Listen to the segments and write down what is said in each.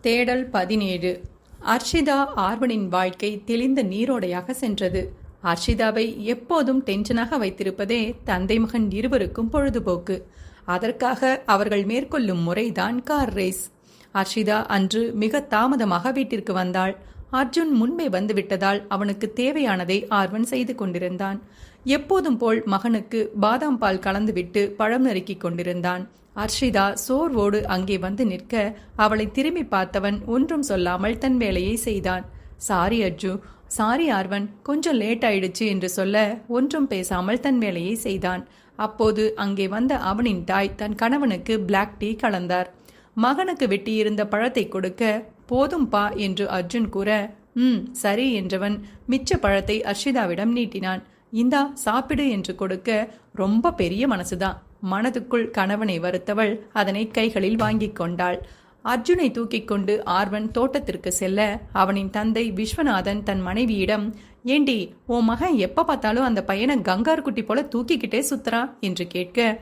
தேடல் பதினேழு. அர்ஷிதா ஆர்வனின் வாழ்க்கை தெளிந்த நீரோடையாக சென்றது. அர்ஷிதாவை எப்போதும் டென்ஷனாக வைத்திருப்பதே தந்தை மகன் இருவருக்கும் பொழுதுபோக்கு. அதற்காக அவர்கள் மேற்கொள்ளும் முறைதான் கார் ரேஸ். அர்ஷிதா அன்று மிக தாமதமாக வீட்டிற்கு வந்தாள். அர்ஜுன் முன்பே வந்துவிட்டதால் அவனுக்கு தேவையானதை ஆர்வன் செய்து கொண்டிருந்தான். எப்போதும் போல் மகனுக்கு பாதாம் பால் கலந்துவிட்டு பழம் நறுக்கிக் கொண்டிருந்தான். அர்ஷிதா சோர்வோடு அங்கே வந்து நிற்க அவளை திரும்பி பார்த்தவன் ஒன்றும் சொல்லாமல் தன் வேலையை செய்தான். சாரி அர்ஜு. சாரி ஆர்வன். கொஞ்சம் லேட் ஆயிடுச்சு என்று சொல்ல ஒன்றும் பேசாமல் தன் வேலையை செய்தான். அப்போது அங்கே வந்த அவனின் தாய் தன் கணவனுக்கு பிளாக் டீ கலந்தார். மகனுக்கு வெட்டியிருந்த பழத்தை கொடுக்க போதும் பா என்று அர்ஜுன் கூற ம் சரி என்றவன் மிச்ச பழத்தை அர்ஷிதாவிடம் நீட்டினான். இந்தா சாப்பிடு என்று கொடுக்க ரொம்ப பெரிய மனசுதான். மனதுக்குள் கணவனை வருத்தவள் அதனை கைகளில் வாங்கிக் கொண்டாள். அர்ஜுனை தூக்கிக் கொண்டு ஆர்வன் தோட்டத்திற்கு செல்ல அவனின் தந்தை விஸ்வநாதன் தன் மனைவியிடம் ஏண்டி உன் மகன் எப்ப பார்த்தாலும் அந்த பையனை கங்கார்குட்டி போல தூக்கிக்கிட்டே சுத்துறான்? என்று கேட்க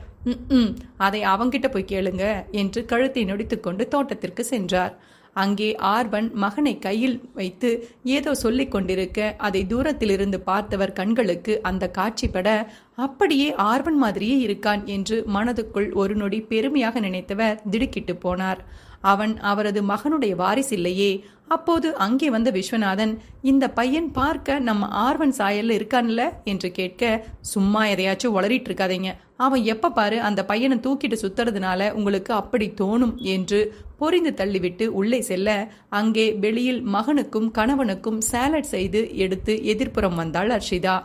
ம் அதை அவங்கிட்ட போய் கேளுங்க என்று கழுத்தை நொடித்துக்கொண்டு தோட்டத்திற்கு சென்றார். அங்கே ஆர்வன் மகனை கையில் வைத்து ஏதோ சொல்லிக் கொண்டிருக்க அதை தூரத்திலிருந்து பார்த்தவர் கண்களுக்கு அந்த காட்சிப்பட அப்படியே ஆர்வன் மாதிரியே இருக்கான் என்று மனதுக்குள் ஒரு நொடி பெருமையாக நினைத்தவர் திடுக்கிட்டு போனார். அவன் அவரது மகனுடைய வாரிசில்லையே அப்போது அங்கே வந்த விஸ்வநாதன் இந்த பையன் பார்க்க நம்ம ஆர்வன் சாயல்ல இருக்கான்ல? என்று கேட்க சும்மா எதையாச்சும் உளறிட்டு இருக்காதீங்க. அவன் எப்ப பாரு அந்த பையனை தூக்கிட்டு சுத்துறதுனால உங்களுக்கு அப்படி தோணும் என்று பொறிந்து தள்ளிவிட்டு உள்ளே செல்ல அங்கே வெளியில் மகனுக்கும் கணவனுக்கும் சாலட் செய்து எடுத்து எதிர்ப்புறம் வந்தாள் அர்ஷிதா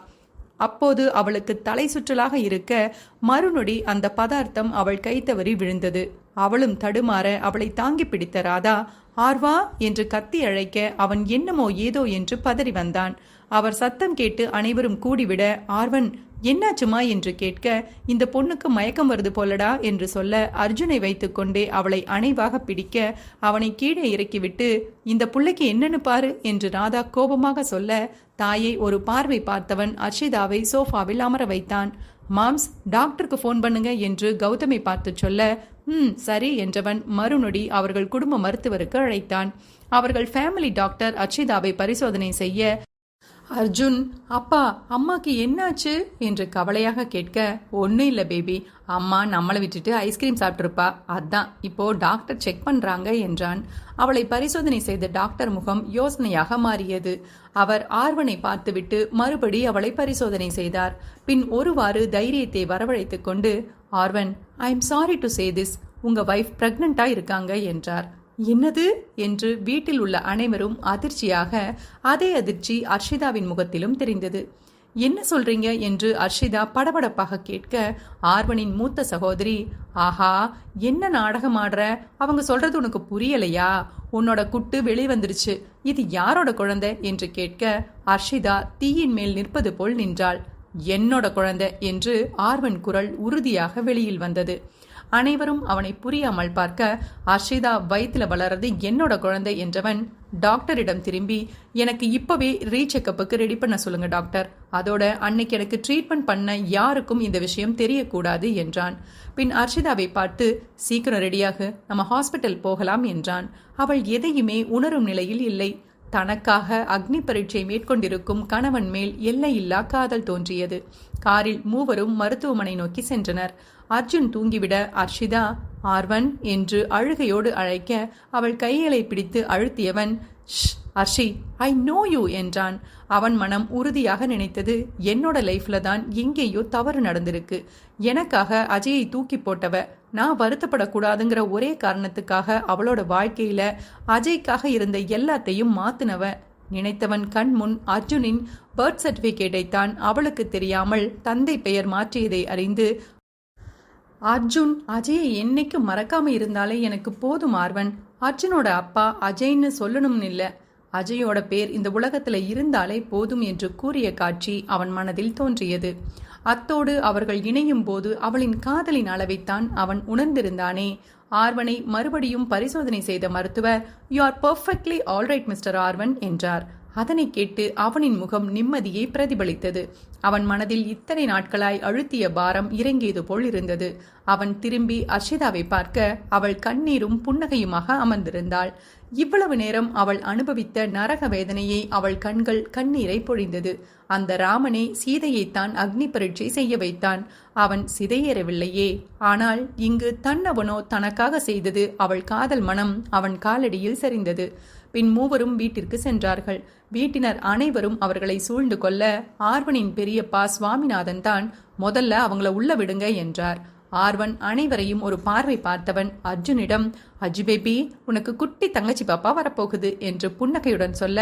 அப்போது அவளுக்கு தலை சுற்றலாக இருக்க மறுநொடி அந்த பதார்த்தம் அவள் கைத்தவறி விழுந்தது. அவளும் தடுமாற அவளை தாங்கி பிடித்த ராதா ஆர்வா என்று கத்தி அழைக்க அவன் என்னமோ ஏதோ என்று பதறி வந்தான். அவர் சத்தம் கேட்டு அனைவரும் கூடிவிட ஆர்வன் என்னாச்சுமா? என்று கேட்க இந்த பொண்ணுக்கு மயக்கம் வருது போலடா என்று சொல்ல அர்ஜுனை வைத்துக்கொண்டே அவளை அணைவாக பிடிக்க அவனை கீழே இறக்கிவிட்டு இந்த புள்ளைக்கு என்னன்னு பாரு என்று ராதா கோபமாக சொல்ல தாயை ஒரு பார்வை பார்த்தவன் அர்ஷிதாவை சோஃபாவில் அமர வைத்தான். மாம்ஸ் டாக்டருக்கு ஃபோன் பண்ணுங்க என்று கௌதமை பார்த்து சொல்ல ம் சரி என்றவன் மறுநொடி அவர்கள் குடும்ப மருத்துவருக்கு அழைத்தான். அவர்கள் ஃபேமிலி டாக்டர் அச்சிதாவை பரிசோதனை செய்ய அர்ஜுன் அப்பா அம்மாக்கு என்னாச்சு? என்று கவலையாக கேட்க ஒன்றும் இல்லை பேபி. அம்மா நம்மளை விட்டுட்டு ஐஸ்கிரீம் சாப்பிட்ருப்பா அதான் இப்போ டாக்டர் செக் பண்ணுறாங்க என்றான். அவளை பரிசோதனை செய்த டாக்டர் முகம் யோசனையாக மாறியது. அவர் ஆர்வனை பார்த்துவிட்டு மறுபடி அவளை பரிசோதனை செய்தார். பின் ஒருவாறு தைரியத்தை வரவழைத்து கொண்டு Aarvan I am sorry to say this உங்கள் ஒய்ஃப் ப்ரெக்னெண்ட்டாக இருக்காங்க என்றார். என்னது? என்று வீட்டில் உள்ள அனைவரும் அதிர்ச்சியாக அதே அதிர்ச்சி அர்ஷிதாவின் முகத்திலும் தெரிந்தது. என்ன சொல்றீங்க? என்று அர்ஷிதா படபடப்பாக கேட்க ஆர்வனின் மூத்த சகோதரி ஆஹா என்ன நாடகம் ஆடுற? அவங்க சொல்றது உனக்கு புரியலையா? உன்னோட குட்டு வெளிவந்துருச்சு இது யாரோட குழந்தை? என்று கேட்க அர்ஷிதா தீயின் மேல் நிற்பது போல் நின்றாள். என்னோட குழந்தை என்று ஆர்வன் குரல் உறுதியாக வெளியில் வந்தது. அனைவரும் அவனை புரியாமல் பார்க்க அர்ஷிதா வயிற்றில் வளர்றது என்னோட குழந்தை என்றவன் டாக்டரிடம் திரும்பி எனக்கு இப்போவே ரீசெக்கப்புக்கு ரெடி பண்ண சொல்லுங்க டாக்டர். அதோட அன்னைக்கு எனக்கு ட்ரீட்மெண்ட் பண்ண யாருக்கும் இந்த விஷயம் தெரியக்கூடாது என்றான். பின் அர்ஷிதாவை பார்த்து சீக்கிரம் ரெடியாக நம்ம ஹாஸ்பிட்டல் போகலாம் என்றான். அவள் எதையுமே உணரும் நிலையில் இல்லை. தனக்காக அக்னி பரீட்சை மேற்கொண்டிருக்கும் கணவன் மேல் எல்லையில்லா காதல் தோன்றியது. காரில் மூவரும் மருத்துவமனை நோக்கி சென்றனர். அர்ஜுன் தூங்கிவிட அர்ஷிதா ஆர்வன் என்று அழுகையோடு அழைக்க அவள் கைகளை பிடித்து அழுத்தியவன் ஷ் அர்ஷி ஐ நோ யூ என்றான். அவன் மனம் உறுதியாக நினைத்தது என்னோட லைஃப்ல தான் எங்கேயோ தவறு நடந்திருக்கு. எனக்காக அஜயை தூக்கி போட்டவ நான் வருத்தப்படக்கூடாதுங்கிற ஒரே காரணத்துக்காக அவளோட வாழ்க்கையில அஜய்க்காக இருந்த எல்லாத்தையும் மாத்தினவ. நினைத்தவன் கண் முன் அர்ஜுனின் பர்த் சர்டிபிகேட்டை தான் அவளுக்கு தெரியாமல் தந்தை பெயர் மாற்றியதை அறிந்து அர்ஜுன் அஜயை என்னைக்கு மறக்காம இருந்தாலே எனக்கு போதும் ஆர்வன். அர்ஜுனோட அப்பா அஜய்ன்னு சொல்லணும்னு இல்லை. அஜயோட பேர் இந்த உலகத்துல இருந்தாலே போதும் என்று கூறிய காட்சி அவன் மனதில் தோன்றியது. அத்தோடு அவர்கள் இணையும் போது அவளின் காதலின் அளவைத்தான் அவன் உணர்ந்திருந்தானே. ஆர்வனை மறுபடியும் பரிசோதனை செய்த மருத்துவர் you are perfectly alright mister Aarvan என்றார். அதனை கேட்டு அவனின் முகம் நிம்மதியை பிரதிபலித்தது. அவன் மனதில் இத்தனை நாட்களாய் அழுத்திய பாரம் இறங்கியது போல் இருந்தது. அவன் திரும்பி அர்ஷிதாவை பார்க்க அவள் கண்ணீரும் புன்னகையுமாக அமர்ந்திருந்தாள். இவ்வளவு நேரம் அவள் அனுபவித்த நரக வேதனையை அவள் கண்கள் கண்ணீரை பொழிந்தது. அந்த ராமனே சீதையைத்தான் அக்னி பரீட்சை செய்ய வைத்தான். அவன் சிதையேறவில்லையே. ஆனால் இங்கு தன்னவனோ தனக்காக செய்தது அவள் காதல் மனம் அவன் காலடியில் சரிந்தது. பின் மூவரும் வீட்டிற்கு சென்றார்கள். வீட்டினர் அனைவரும் அவர்களை சூழ்ந்து கொள்ள ஆர்வனின் பெரியப்பா சுவாமிநாதன் தான் முதல்ல அவங்கள உள்ள விடுங்க என்றார். ஆர்வன் அனைவரையும் ஒரு பார்வை பார்த்தவன் அர்ஜுனிடம் அஜு பேபி உனக்கு குட்டி தங்கச்சி பாப்பா வரப்போகுது என்று புன்னகையுடன் சொல்ல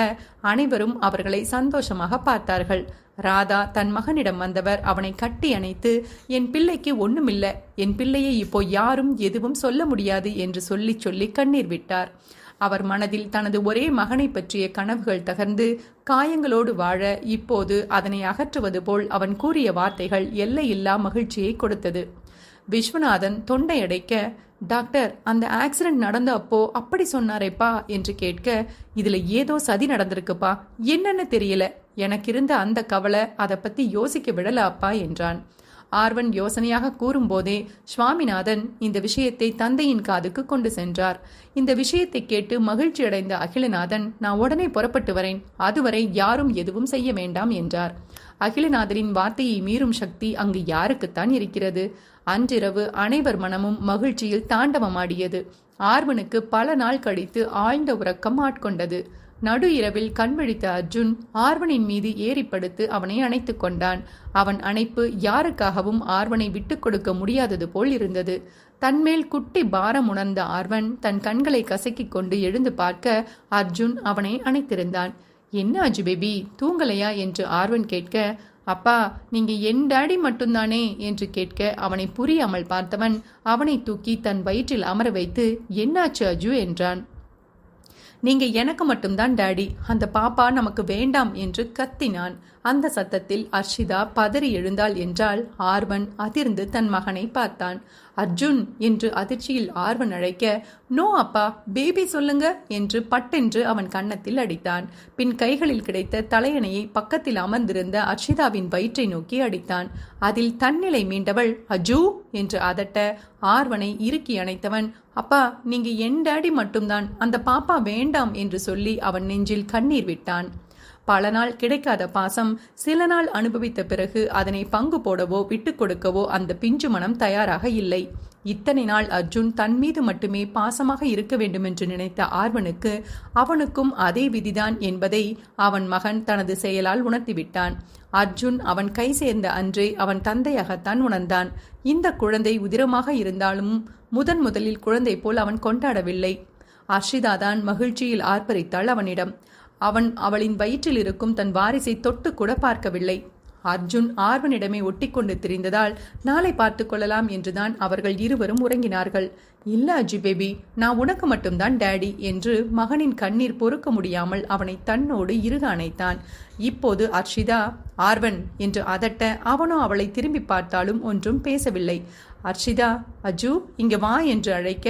அனைவரும் அவர்களை சந்தோஷமாக பார்த்தார்கள். ராதா தன் மகனிடம் வந்தவர் அவனை கட்டி அணைத்து என் பிள்ளைக்கு ஒண்ணுமில்ல என் பிள்ளையை இப்போ யாரும் எதுவும் சொல்ல முடியாது என்று சொல்லி சொல்லி கண்ணீர் விட்டார். அவர் மனதில் தனது ஒரே மகனை பற்றிய கனவுகள் தகர்ந்து காயங்களோடு வாழ இப்போது அதனை அகற்றுவது போல் அவன் கூறிய வார்த்தைகள் எல்லையில்லா மகிழ்ச்சியை கொடுத்தது. விஸ்வநாதன் தொண்டை அடைக்க டாக்டர் அந்த ஆக்சிடென்ட் நடந்த அப்போ அப்படி சொன்னாரேப்பா என்று கேட்க இதுல ஏதோ சதி நடந்திருக்குப்பா என்னன்னு தெரியல. எனக்கு இருந்த அந்த கவலை அதை பத்தி யோசிக்க விடல அப்பா என்றான். ஆர்வன் யோசனையாக கூறும்போதே சுவாமிநாதன் இந்த விஷயத்தை தந்தையின் காதுக்கு கொண்டு சென்றார். இந்த விஷயத்தை கேட்டு மகிழ்ச்சி அடைந்த அகிலநாதன் நான் உடனே புறப்பட்டு வரேன். அதுவரை யாரும் எதுவும் செய்ய வேண்டாம் என்றார். அகிலநாதரின் வார்த்தையை மீறும் சக்தி அங்கு யாருக்குத்தான் இருக்கிறது? அன்றிரவு அனைவர் மனமும் மகிழ்ச்சியில் தாண்டவமாடியது. ஆர்வனுக்கு பல நாள் கழித்து ஆழ்ந்த உறக்கம் ஆட்கொண்டது. நடு இரவில் கண்விழித்த அர்ஜுன் ஆர்வனின் மீது ஏறிப்படுத்து அவனை அணைத்து கொண்டான். அவன் அணைப்பு யாருக்காகவும் ஆர்வனை விட்டுக் கொடுக்க முடியாதது போல் இருந்தது. தன்மேல் குட்டி பாரம் உணர்ந்த ஆர்வன் தன் கண்களை கசக்கிக் கொண்டு எழுந்து பார்க்க அர்ஜுன் அவனை அணைத்திருந்தான். என்ன அஜு பேபி தூங்கலையா? என்று ஆர்வன் கேட்க அப்பா நீங்க என் டாடி மட்டும்தானே? என்று கேட்க அவனை புரியாமல் பார்த்தவன் அவனை தூக்கி தன் வயிற்றில் அமர வைத்து என்னாச்சு அஜு? என்றான். நீங்க எனக்கு மட்டும்தான் டாடி. அந்த பாப்பா நமக்கு வேண்டாம் என்று கத்தினான். அந்த சத்தத்தில் அர்ஷிதா பதறி எழுந்தாள் என்றால் ஆர்வன் அதிர்ந்து தன் மகனை பார்த்தான். அர்ஜுன் என்று அதிர்ச்சியில் ஆர்வன் அழைக்க நோ அப்பா பேபி சொல்லுங்க என்று பட்டென்று அவன் கன்னத்தில் அடித்தான். பின் கைகளில் கிடைத்த தலையணையை பக்கத்தில் அமர்ந்திருந்த அர்ஷிதாவின் வயிற்றை நோக்கி அடித்தான். அதில் தன்னிலை மீண்டவள் அஜூ என்று அதட்ட ஆர்வனை இறுக்கி அணைத்தவன் அப்பா நீங்க என் டேடி மட்டும்தான் அந்த பாப்பா வேண்டாம் என்று சொல்லி அவன் நெஞ்சில் கண்ணீர் விட்டான். பல நாள் கிடைக்காத பாசம் சில நாள் அனுபவித்த பிறகு அதனை பங்கு போடவோ விட்டுக் கொடுக்கவோ அந்த பிஞ்சு மனம் தயாராக இல்லை. இத்தனை நாள் அர்ஜுன் தன் மீது மட்டுமே பாசமாக இருக்க வேண்டுமென்று நினைத்த ஆர்வனுக்கு அவனுக்கும் அதே விதிதான் என்பதை அவன் மகன் தனது செயலால் உணர்த்திவிட்டான். அர்ஜுன் அவன் கை சேர்ந்த அன்றே அவன் தந்தையாகத்தான் உணர்ந்தான். இந்த குழந்தை உதிரமாக இருந்தாலும் முதன் முதலில் குழந்தை போல் அவன் கொண்டாடவில்லை. அர்ஷிதாதான் மகிழ்ச்சியில் ஆர்ப்பரித்தாள் அவனிடம். அவன் அவளின் வயிற்றில் இருக்கும் தன் வாரிசை தொட்டு கூட பார்க்கவில்லை. அர்ஜுன் ஆர்வனிடமே ஒட்டிக்கொண்டு திரிந்ததால் நாளை பார்த்து கொள்ளலாம் என்றுதான் அவர்கள் இருவரும் உறங்கினார்கள். இல்ல அஜி பேபி நான் உனக்கு மட்டும்தான் டேடி என்று மகனின் கண்ணீர் பொறுக்க முடியாமல் அவனை தன்னோடு இருக அணைத்தான். இப்போது அர்ஷிதா ஆர்வன் என்று அதட்ட அவனோ அவளை திரும்பி பார்த்தாலும் ஒன்றும் பேசவில்லை. அர்ஷிதா அஜு இங்கே வா என்று அழைக்க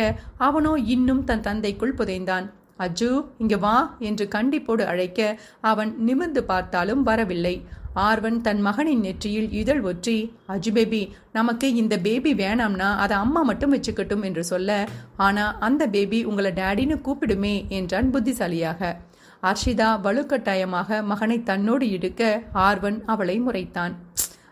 அவனோ இன்னும் தன் தந்தைக்குள் புதைந்தான். அஜு இங்க வா என்று கண்டிப்போடு அழைக்க அவன் நிமிர்ந்து பார்த்தாலும் வரவில்லை. ஆர்வன் தன் மகனின் நெற்றியில் இதழ் ஒற்றி அஜு பேபி நமக்கு இந்த பேபி வேணாம்னா அதை அம்மா மட்டும் வச்சுக்கட்டும் என்று சொல்ல ஆனா அந்த பேபி உங்களை டேடின்னு கூப்பிடுமே என்றான் புத்திசாலியாக. அர்ஷிதா வலுக்கட்டாயமாக மகனை தன்னோடு இடுக்க ஆர்வன் அவளை முறைத்தான்.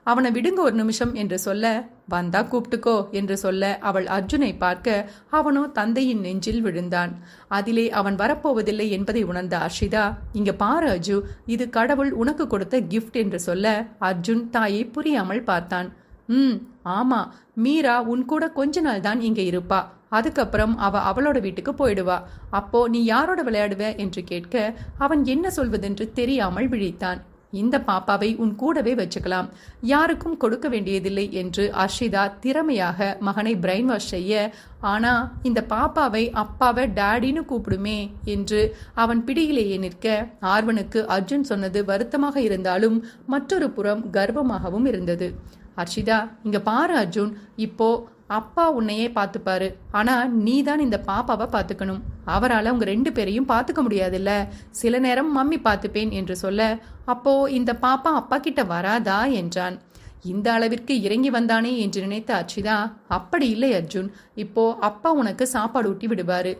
அவனை விடுங்க ஒரு நிமிஷம் என்று சொல்ல வந்தா கூப்பிட்டுக்கோ என்று சொல்ல அவள் அர்ஜுனை பார்க்க அவனோ தந்தையின் நெஞ்சில் விழுந்தான். அதிலே அவன் வரப்போவதில்லை என்பதை உணர்ந்த அர்ஷிதா இங்க பாரு அர்ஜு இது கடவுள் உனக்கு கொடுத்த கிஃப்ட் என்று சொல்ல அர்ஜுன் தாயை புரியாமல் பார்த்தான். ம் ஆமா மீரா உன் கூட கொஞ்ச நாள் தான் இங்க இருப்பா. அதுக்கப்புறம் அவ அவளோட வீட்டுக்கு போயிடுவா. அப்போ நீ யாரோட விளையாடுவ? என்று கேட்க அவன் என்ன சொல்வதென்று தெரியாமல் விழித்தான். இந்த பாப்பாவை உன் கூடவே வச்சுக்கலாம். யாருக்கும் கொடுக்க வேண்டியதில்லை என்று அர்ஷிதா திறமையாக மகனை பிரெயின் வாஷ் செய்ய ஆனா இந்த பாப்பாவை அப்பாவை டேடின்னு கூப்பிடுமே என்று அவன் பிடியிலேயே நிற்க ஆர்வனுக்கு அர்ஜுன் சொன்னது வருத்தமாக இருந்தாலும் மற்றொரு புறம் கர்வமாகவும் இருந்தது. அர்ஷிதா இங்க பாரு அர்ஜுன் இப்போ அப்பா உன்னையே பார்த்துப்பாரு. ஆனா நீ தான் இந்த பாப்பாவை பார்த்துக்கணும். அவரால் உங்க ரெண்டு பேரையும் பார்த்துக்க முடியாதுல்ல. சில நேரம் மம்மி பார்த்துப்பேன் என்று சொல்ல அப்போ இந்த பாப்பா அப்பா கிட்ட வராதா? என்றான். இந்த அளவிற்கு இறங்கி வந்தானே? என்று நினைத்த அர்ச்சிதா அப்படி இல்லை அர்ஜுன். இப்போ அப்பா உனக்கு சாப்பாடு ஊட்டி விடுவாரு.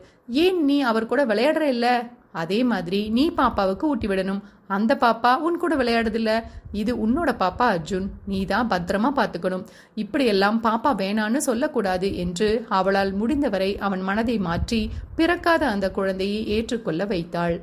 ஏன் நீ அவர் கூட விளையாடுற இல்லை? அதே மாதிரி நீ பாப்பாவுக்கு ஊட்டி விடணும். அந்த பாப்பா உன் கூட விளையாடுதில்ல இது உன்னோட பாப்பா அர்ஜுன். நீ தான் பத்திரமா பார்த்துக்கணும் இப்படியெல்லாம் பாப்பா வேணான்னு சொல்லக்கூடாது என்று அவளால் முடிந்தவரை அவன் மனதை மாற்றி பிறக்காத அந்த குழந்தையை ஏற்றுக்கொள்ள வைத்தாள்.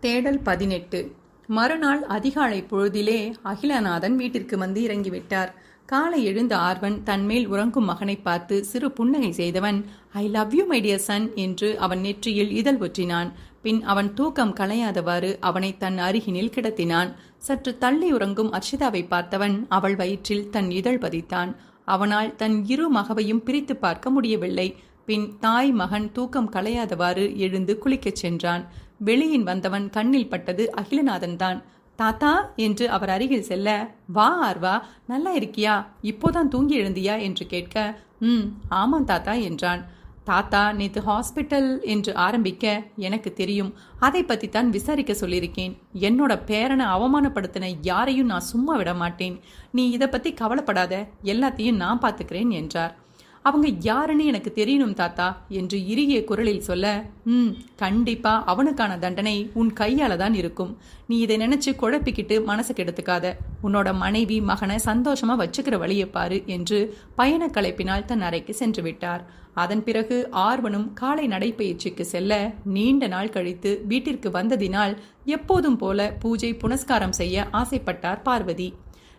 தேடல் பதினெட்டு. மறுநாள் அதிகாலை பொழுதிலே அகிலநாதன் வீட்டிற்கு வந்து இறங்கிவிட்டார். காலை எழுந்த ஆர்வன் தன்மேல் உறங்கும் மகனை பார்த்து சிறு புன்னகை செய்தவன் I love you my dear son என்று அவன் நெற்றியில் இதழ் ஒற்றினான். பின் அவன் தூக்கம் களையாதவாறு அவனை தன் அருகினில் கிடத்தினான். சற்று தள்ளி உறங்கும் அர்ஷிதாவை பார்த்தவன் அவள் வயிற்றில் தன் இதழ் பதித்தான். அவனால் தன் இரு மகவையும் பிரித்து பார்க்க முடியவில்லை. பின் தாய் மகன் தூக்கம் களையாதவாறு எழுந்து குளிக்கச் சென்றான். வெளியின் வந்தவன் கண்ணில் பட்டது அகிலநாதன் தான் தாத்தா என்று அவர் அருகில் செல்ல வா ஆர்வா நல்லா இருக்கியா? இப்போதான் தூங்கி எழுந்தியா? என்று கேட்க ம் ஆமாம் தாத்தா என்றான். தாத்தா நேற்று ஹாஸ்பிட்டல் என்று ஆரம்பிக்க எனக்கு தெரியும். அதை பற்றி தான் விசாரிக்க சொல்லியிருக்கேன். என்னோட பேரனை அவமானப்படுத்தின யாரையும் நான் சும்மா விட மாட்டேன். நீ இதை பற்றி கவலைப்படாத. எல்லாத்தையும் நான் பார்த்துக்கிறேன் என்றார். அவங்க யாருன்னு எனக்கு தெரியணும் தாத்தா என்று இறுகிய குரலில் சொல்ல ம் கண்டிப்பா அவனுக்கான தண்டனை உன் கையால தான் இருக்கும். நீ இதை நினைச்சு குழப்பிக்கிட்டு மனசு கெடுத்துக்காத. உன்னோட மனைவி மகனை சந்தோஷமா வச்சுக்கிற வழியை பாரு என்று பயண கலைப்பினால் தன் அறைக்கு சென்று விட்டார். அதன் பிறகு ஆர்வனும் காலை நடைப்பயிற்சிக்கு செல்ல நீண்ட நாள் கழித்து வீட்டிற்கு வந்ததினால் எப்போதும் போல பூஜை புனஸ்காரம் செய்ய ஆசைப்பட்டார் பார்வதி.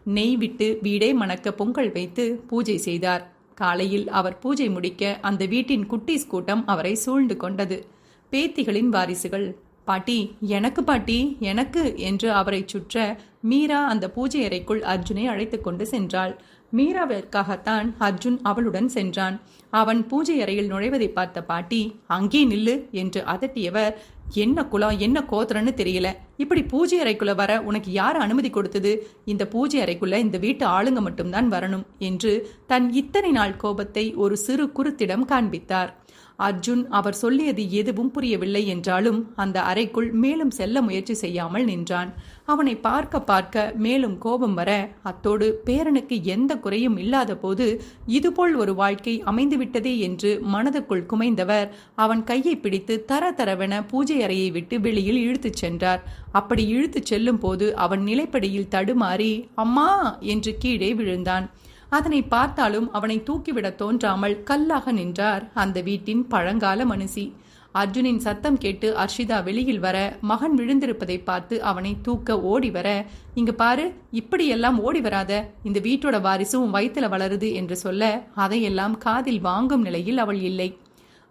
நெய் விட்டு வீடே மணக்க பொங்கல் வைத்து பூஜை செய்தார். காலையில் அவர் பூஜை முடிக்க அந்த வீட்டின் குட்டீஸ் கூட்டம் அவரை சூழ்ந்து கொண்டது. பேத்திகளின் வாரிசுகள் பாட்டி எனக்கு பாட்டி எனக்கு என்று அவரை சுற்ற மீரா அந்த பூஜை அறைக்குள் அர்ஜுனை அழைத்து கொண்டு சென்றாள். மீராவிற்காகத்தான் அர்ஜுன் அவளுடன் சென்றான். அவன் பூஜை அறையில் நுழைவதை பார்த்த பாட்டி அங்கே நில்லு என்று அதட்டியவர் என்ன குலம் என்ன கோத்திரன்னு தெரியல. இப்படி பூஜை அறைக்குள்ள வர உனக்கு யார் அனுமதி கொடுத்தது? இந்த பூஜை அறைக்குள்ள இந்த வீட்டு ஆளுங்க மட்டும்தான் வரணும் என்று தன் இத்தனை நாள் கோபத்தை ஒரு சிறு குருத்திடம் காண்பித்தார். அர்ஜுன் அவர் சொல்லியது எதுவும் புரியவில்லை என்றாலும் அந்த அறைக்குள் மேலும் செல்ல முயற்சி செய்யாமல் நின்றான். அவனை பார்க்க பார்க்க மேலும் கோபம் வர அத்தோடு பேரனுக்கு எந்த குறையும் இல்லாத போது இதுபோல் ஒரு வாழ்க்கை அமைந்துவிட்டதே என்று மனதுக்குள் குமைந்தவர் அவன் கையை பிடித்து தர தரவென பூஜை அறையை விட்டு வெளியில் இழுத்துச் சென்றார். அப்படி இழுத்துச் செல்லும் போது அவன் நிலைப்படியில் தடுமாறி அம்மா! என்று கீழே விழுந்தான். அதனை பார்த்தாலும் அவனை தூக்கிவிட தோன்றாமல் கல்லாக நின்றார் அந்த வீட்டின் பழங்கால மனுஷி. அர்ஜுனின் சத்தம் கேட்டு அர்ஷிதா வெளியில் வர மகன் விழுந்திருப்பதை பார்த்து அவனை தூக்க ஓடி வர இங்க பாரு இப்படியெல்லாம் ஓடி வராத இந்த வீட்டோட வாரிசும் வயிற்றுல வளருது என்று சொல்ல அதையெல்லாம் காதில் வாங்கும் நிலையில் அவள் இல்லை.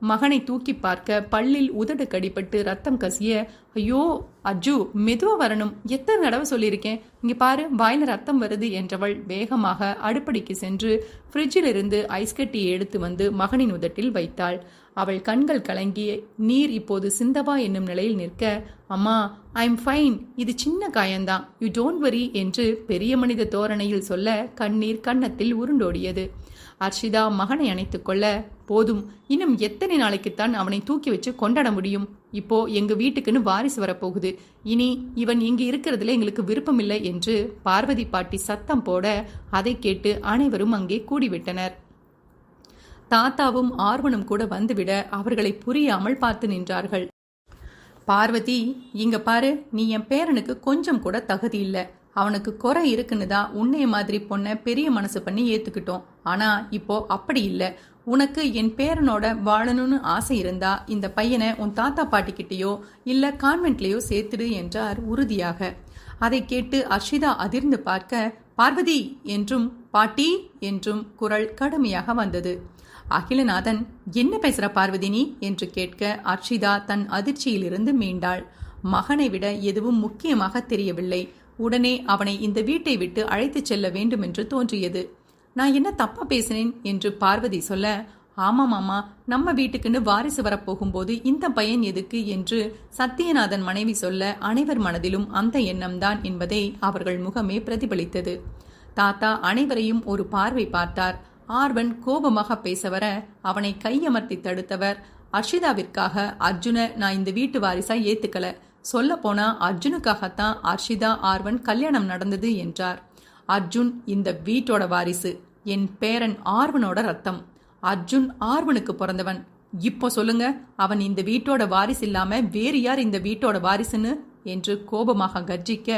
மகனை தூக்கி பார்க்க பல்லில் உதடு கடிபட்டு ரத்தம் கசிய ஐயோ அஜு மெதுவா வரணும். எத்தனை தடவை சொல்லியிருக்கேன்? இங்க பாரு வாயில ரத்தம் வருது என்றவள் வேகமாக அடுப்படிக்கு சென்று ஃப்ரிட்ஜில் இருந்து ஐஸ் கட்டியை எடுத்து வந்து மகனின் உதட்டில் வைத்தாள். அவள் கண்கள் கலங்கி நீர் இப்போது சிந்தவா என்னும் நிலையில் நிற்க அம்மா ஐ எம் ஃபைன் இது சின்ன காயந்தான் யூ டோன்ட் வரி என்று பெரிய மனித தோரணையில் சொல்ல கண்ணீர் கன்னத்தில் உருண்டோடியது. அர்ஷிதா மகனை அணைத்து கொள்ள. போதும் இன்னும் எத்தனை நாளைக்குத்தான் அவனை தூக்கி வச்சு கொண்டாட முடியும்? இப்போ எங்க வீட்டுக்குன்னு வாரிசு வரப்போகுது. இனி இவன் இங்கு இருக்கிறதுல எங்களுக்கு விருப்பமில்லை என்று பார்வதி பாட்டி சத்தம் போட அதை கேட்டு அனைவரும் அங்கே கூடிவிட்டனர். தாத்தாவும் ஆர்வனும் கூட வந்துவிட அவர்களை புரியாமல் பார்த்து நின்றார்கள். பார்வதி இங்க பாரு நீ என் பேரனுக்கு கொஞ்சம் கூட தகுதி இல்லை. அவனுக்கு குறை இருக்குன்னு தான் உன்னைய மாதிரி பொண்ணை பெரிய மனசு பண்ணி ஏத்துக்கிட்டோம். ஆனா இப்போ அப்படி இல்லை. உனக்கு என் பேரனோட வாழணும்னு ஆசை இருந்தா இந்த பையனை உன் தாத்தா பாட்டிக்கிட்டேயோ இல்ல கான்வென்ட்லேயோ சேர்த்துடு என்றார் உறுதியாக. அதை கேட்டு அர்ஷிதா அதிர்ந்து பார்க்க பார்வதி என்றும் பாட்டி என்றும் குரல் கடுமையாக வந்தது. அகிலநாதன் என்ன பேசுற பார்வதினி என்று கேட்க அர்ஷிதா தன் அதிர்ச்சியிலிருந்து மீண்டாள். மகனை விட எதுவும் முக்கியமாக தெரியவில்லை. உடனே அவனை இந்த வீட்டை விட்டு அழைத்துச் செல்ல வேண்டும் என்று தோன்றியது. நான் என்ன தப்பா பேசினேன்? என்று பார்வதி சொல்ல ஆமா மாமா நம்ம வீட்டுக்குன்னு வாரிசு வரப்போகும்போது இந்த பையன் எதுக்கு? என்று சத்தியநாதன் மனைவி சொல்ல அனைவர் மனதிலும் அந்த எண்ணம்தான் என்பதை அவர்கள் முகமே பிரதிபலித்தது. தாத்தா அனைவரையும் ஒரு பார்வை பார்த்தார். ஆர்வன் கோபமாக பேச வர அவனை கையமர்த்தி தடுத்தவர் அர்ஷிதாவிற்காக அர்ஜுன நான் இந்த வீட்டு வாரிசா ஏத்துக்கல. சொல்ல போனா அர்ஜுனுக்காகத்தான் அர்ஷிதா ஆர்வன் கல்யாணம் நடந்தது என்றார். அர்ஜுன் இந்த வீட்டோட வாரிசு. என் பேரன் ஆர்வனோட ரத்தம். அர்ஜுன் ஆர்வனுக்கு பிறந்தவன். இப்போ சொல்லுங்க அவன் இந்த வீட்டோட வாரிசு இல்லாம வேறு யார் இந்த வீட்டோட வாரிசுன்னு? என்று கோபமாக கர்ஜிக்க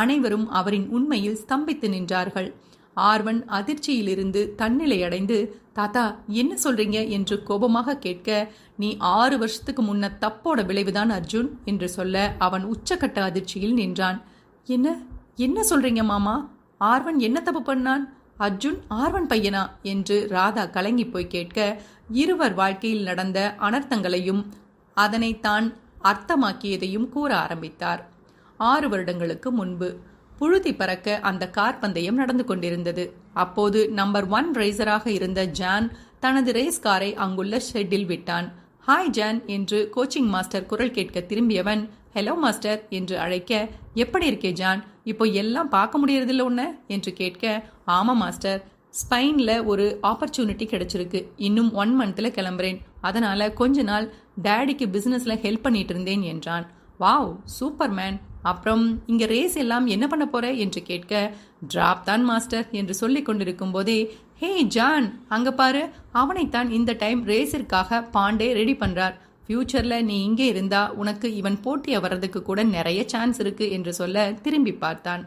அனைவரும் அவரின் உண்மையில் ஸ்தம்பித்து நின்றார்கள். ஆர்வன் அதிர்ச்சியிலிருந்து தன்னிலை அடைந்து தாத்தா என்ன சொல்றீங்க? என்று கோபமாக கேட்க நீ ஆறு வருஷத்துக்கு முன்ன தப்போட விளைவுதான் அர்ஜுன் என்று சொல்ல அவன் உச்சக்கட்ட அதிர்ச்சியில் நின்றான். என்ன? என்ன சொல்றீங்க மாமா? ஆர்வன் என்ன தப்பு பண்ணான்? அர்ஜுன் ஆர்வன் பையனா? என்று ராதா கலங்கி போய் கேட்க இருவர் வாழ்க்கையில் நடந்த அனர்த்தங்களையும் அதனை தான் அர்த்தமாக்கியதையும் கூற ஆரம்பித்தார். ஆறு வருடங்களுக்கு முன்பு புழுதி பறக்க அந்த கார் பந்தயம் நடந்து கொண்டிருந்தது. அப்போது நம்பர் ஒன் ரேசராக இருந்த ஜான் தனது ரேஸ் காரை அங்குள்ள ஷெட்டில் விட்டான். ஹாய் ஜான் என்று கோச்சிங் மாஸ்டர் குரல் கேட்க திரும்பியவன் ஹலோ மாஸ்டர் என்று அழைக்க எப்படி இருக்கே ஜான்? இப்போ எல்லாம் பார்க்க முடியறதில்ல உன்ன? என்று கேட்க ஆமாம் மாஸ்டர். ஸ்பைனில் ஒரு ஆப்பர்ச்சுனிட்டி கிடைச்சிருக்கு. இன்னும் ஒன் மந்த்தில் கிளம்புறேன். அதனால் கொஞ்ச நாள் டேடிக்கு பிஸ்னஸில் ஹெல்ப் பண்ணிட்டு இருந்தேன் என்றான். Wow super man. அப்புறம் இங்கே ரேஸ் எல்லாம் என்ன பண்ண போற? என்று கேட்க டிராப் தான் மாஸ்டர் என்று சொல்லிக் கொண்டிருக்கும் போதே ஹே ஜான் அங்க பாரு அவனைத்தான் இந்த டைம் ரேஸிற்காக பாண்டே ரெடி பண்றார். ஃபியூச்சர்ல நீ இங்கே இருந்தா உனக்கு இவன் போட்டிய வர்றதுக்கு கூட நிறைய சான்ஸ் இருக்கு என்று சொல்ல திரும்பி பார்த்தான்.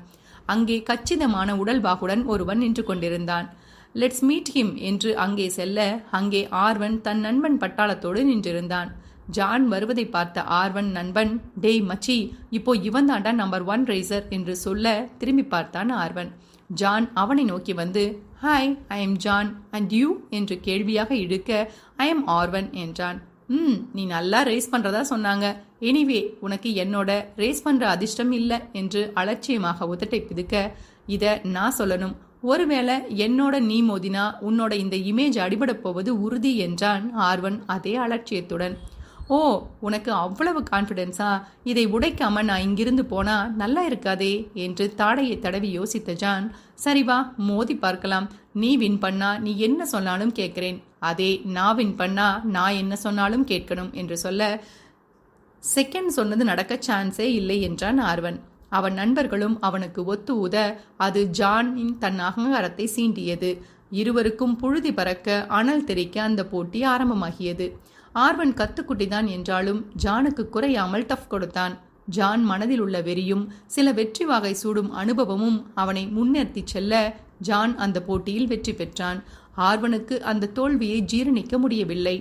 அங்கே கச்சிதமான உடல்வாகுடன் ஒருவன் நின்று கொண்டிருந்தான். லெட்ஸ் மீட் ஹிம் என்று அங்கே செல்ல அங்கே ஆர்வன் தன் நண்பன் பட்டாளத்தோடு நின்றிருந்தான். ஜான் வருவதை பார்த்த ஆர்வன் நண்பன் டேய் மச்சி இப்போ இவன் தாண்டா நம்பர் ஒன் ரேசர் என்று சொல்ல திரும்பி பார்த்தான் ஆர்வன். ஜான் அவனை நோக்கி வந்து hi I am John and you என்று கேள்வியாக இழுக்க ஐ எம் ஆர்வன் என்றான். ம் நீ நல்லா ரேஸ் பண்ணுறதா சொன்னாங்க. எனிவே உனக்கு என்னோட ரேஸ் பண்ணுற அதிர்ஷ்டம் இல்லை என்று அலட்சியமாக உதட்டை பிதுக்க இதை நான் சொல்லணும். ஒருவேளை என்னோட நீ மோதினா உன்னோட இந்த இமேஜ் அடிபடப் போவது உறுதி என்றான் ஆர்வன் அதே அலட்சியத்துடன். ஓ உனக்கு அவ்வளவு கான்ஃபிடென்ஸா இதை உடைக்காம நான் இங்கிருந்து போனா நல்லா இருக்காதே? என்று தாடையை தடவி யோசித்த ஜான் சரி வா மோதி பார்க்கலாம். நீ வின் பண்ணா நீ என்ன சொன்னாலும் கேட்கிறேன். அதே நான் வின் பண்ணா நான் என்ன சொன்னாலும் கேட்கணும் என்று சொல்ல செகண்ட் சொன்னது நடக்க சான்ஸே இல்லை என்றான் ஆர்வன். அவன் நண்பர்களும் அவனுக்கு ஒத்து உத அது ஜானின் தன் அகங்காரத்தை சீண்டியது. இருவருக்கும் புழுதி பறக்க அனல் தெரிக்க அந்த போட்டி ஆரம்பமாகியது. ஆர்வன் கத்துக்குட்டிதான் என்றாலும் ஜானுக்கு குறையாமல் டஃப் கொடுத்தான். ஜான் மனதில் உள்ள வெறியும் சில வெற்றி வாகை சூடும் அனுபவமும் அவனை முன்னேற்றி செல்ல ஜான் அந்த போட்டியில் வெற்றி பெற்றான். ஆர்வனுக்கு அந்த தோல்வியை ஜீரணிக்க முடியவில்லை.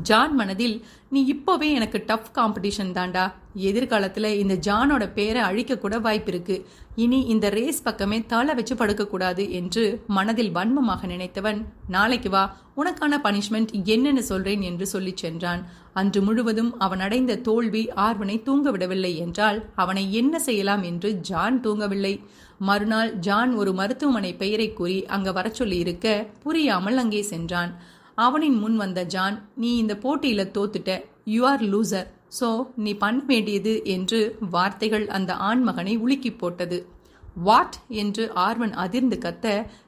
ஜான் மனதில் நீ இப்போவே எனக்கு டஃப் காம்படிஷன் தாண்டா எதிர்காலத்தில் இந்த ஜானோட பேரை அழிக்க கூட வாய்ப்பு இருக்கு இனி இந்த ரேஸ் பக்கமே தலை வச்சு படுக்கக்கூடாது என்று மனதில் வன்மமாக நினைத்தவன் நாளைக்கு வா உனக்கான பனிஷ்மெண்ட் என்னென்னு சொல்றேன் என்று சொல்லிச் சென்றான். அன்று முழுவதும் அவன் அடைந்த தோல்வி ஆர்வனை தூங்கவிடவில்லை என்றால் அவனை என்ன செய்யலாம் என்று ஜான் தூங்கவில்லை. மறுநாள் ஜான் ஒரு மருத்துவமனை பெயரை கூறி அங்கு வரச் சொல்லி இருக்க புரியாமல் அங்கே சென்றான். அவனின் முன் வந்த ஜான் நீ இந்த போட்டியில தோத்துட்ட. யூ ஆர் லூசர் ஸோ நீ பண்ண வேண்டியது என்று வார்த்தைகள் அந்த ஆண்மகனை உலுக்கி போட்டது. வாட்? என்று ஆர்வன் அதிர்ந்து கத்த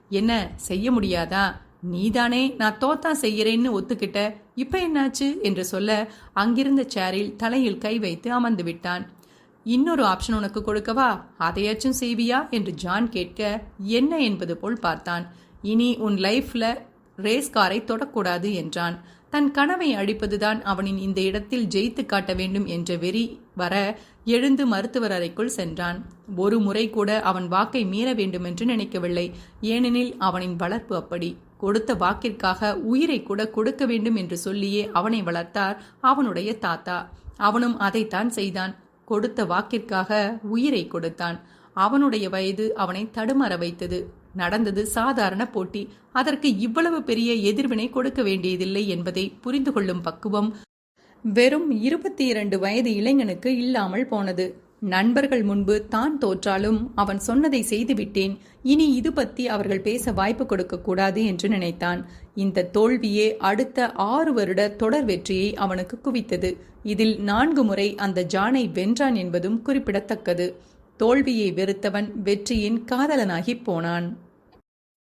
என்ன செய்ய முடியாதா? நீதானே நான் தோத்தா செய்கிறேன்னு ஒத்துக்கிட்ட. இப்ப என்னாச்சு? என்று சொல்ல அங்கிருந்த சேரில் தலையில் கை வைத்து அமர்ந்து விட்டான். இன்னொரு ஆப்ஷன் உனக்கு கொடுக்கவா? அதையாச்சும் செய்வியா? என்று ஜான் கேட்க என்ன? என்பது போல் பார்த்தான். இனி உன் லைஃப்ல ரேஸ் காரை தொடக்கூடாது என்றான். தன் கனவை அழிப்பதுதான் அவனின் இந்த இடத்தில் ஜெயித்து காட்ட வேண்டும் என்ற வெறி வர எழுந்து மருத்துவர் அறைக்குள் சென்றான். ஒரு முறை கூட அவன் வாக்கை மீற வேண்டுமென்று நினைக்கவில்லை. ஏனெனில் அவனின் வளர்ப்பு அப்படி. கொடுத்த வாக்கிற்காக உயிரை கூட கொடுக்க வேண்டும் என்று சொல்லியே அவனை வளர்த்தார் அவனுடைய தாத்தா. அவனும் அதைத்தான் செய்தான். கொடுத்த வாக்கிற்காக உயிரை கொடுத்தான். அவனுடைய வயது அவனை தடுமாற வைத்தது. நடந்தது சாதாரண போட்டி. அதற்கு இவ்வளவு பெரிய எதிர்வினை கொடுக்க வேண்டியதில்லை என்பதை புரிந்து கொள்ளும் பக்குவம். வெறும் இருபத்தி இரண்டு வயது இளைஞனுக்கு இல்லாமல் போனது. நண்பர்கள் முன்பு தான் தோற்றாலும் அவன் சொன்னதை செய்துவிட்டேன். இனி இது பற்றி அவர்கள் பேச வாய்ப்பு கொடுக்க கூடாது என்று நினைத்தான். இந்த தோல்வியே அடுத்த ஆறு வருட தொடர் வெற்றியை அவனுக்கு குவித்தது. இதில் நான்கு முறை அந்த ஜானை வென்றான் என்பதும் குறிப்பிடத்தக்கது. தோல்வியை வெறுத்தவன் வெற்றியின் காதலனாகிப் போனான்.